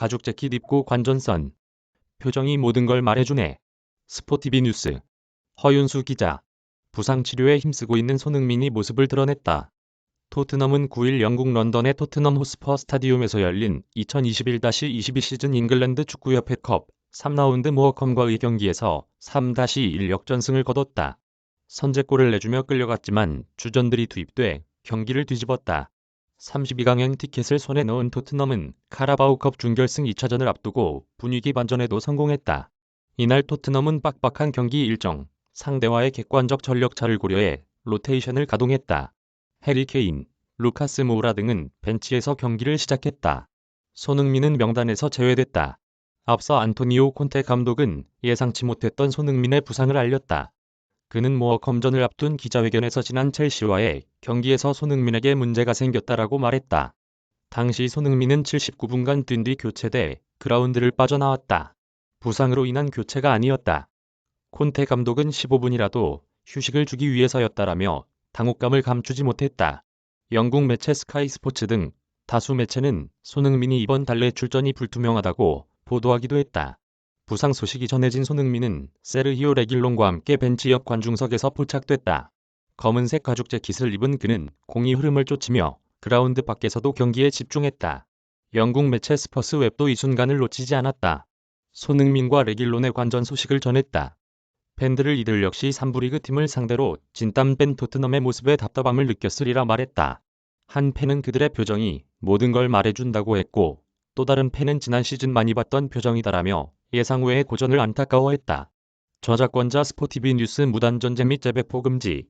가죽 재킷 입고 관전선. 표정이 모든 걸 말해주네. 스포티비 뉴스. 허윤수 기자. 부상 치료에 힘쓰고 있는 손흥민이 모습을 드러냈다. 토트넘은 9일 영국 런던의 토트넘 호스퍼 스타디움에서 열린 2021-22 시즌 잉글랜드 축구협회 컵 3라운드 모어컴과의 경기에서 3-1 역전승을 거뒀다. 선제골을 내주며 끌려갔지만 주전들이 투입돼 경기를 뒤집었다. 32강행 티켓을 손에 넣은 토트넘은 카라바오컵 준결승 2차전을 앞두고 분위기 반전에도 성공했다. 이날 토트넘은 빡빡한 경기 일정, 상대와의 객관적 전력차를 고려해 로테이션을 가동했다. 해리 케인, 루카스 모우라 등은 벤치에서 경기를 시작했다. 손흥민은 명단에서 제외됐다. 앞서 안토니오 콘테 감독은 예상치 못했던 손흥민의 부상을 알렸다. 그는 모어컴전을 앞둔 기자회견에서 지난 첼시와의 경기에서 손흥민에게 문제가 생겼다라고 말했다. 당시 손흥민은 79분간 뛴 뒤 교체돼 그라운드를 빠져나왔다. 부상으로 인한 교체가 아니었다. 콘테 감독은 15분이라도 휴식을 주기 위해서였다라며 당혹감을 감추지 못했다. 영국 매체 스카이 스포츠 등 다수 매체는 손흥민이 이번 달내 출전이 불투명하다고 보도하기도 했다. 부상 소식이 전해진 손흥민은 세르히오 레길론과 함께 벤치 옆 관중석에서 포착됐다. 검은색 가죽 재킷을 입은 그는 공이 흐름을 쫓으며 그라운드 밖에서도 경기에 집중했다. 영국 매체 스퍼스 웹도 이 순간을 놓치지 않았다. 손흥민과 레길론의 관전 소식을 전했다. 팬들을 이들 역시 3부 리그 팀을 상대로 진땀 뺀 토트넘의 모습에 답답함을 느꼈으리라 말했다. 한 팬은 그들의 표정이 모든 걸 말해준다고 했고 또 다른 팬은 지난 시즌 많이 봤던 표정이다라며 예상 외의 고전을 안타까워했다. 저작권자 스포티비 뉴스 무단 전쟁 및 재배포 금지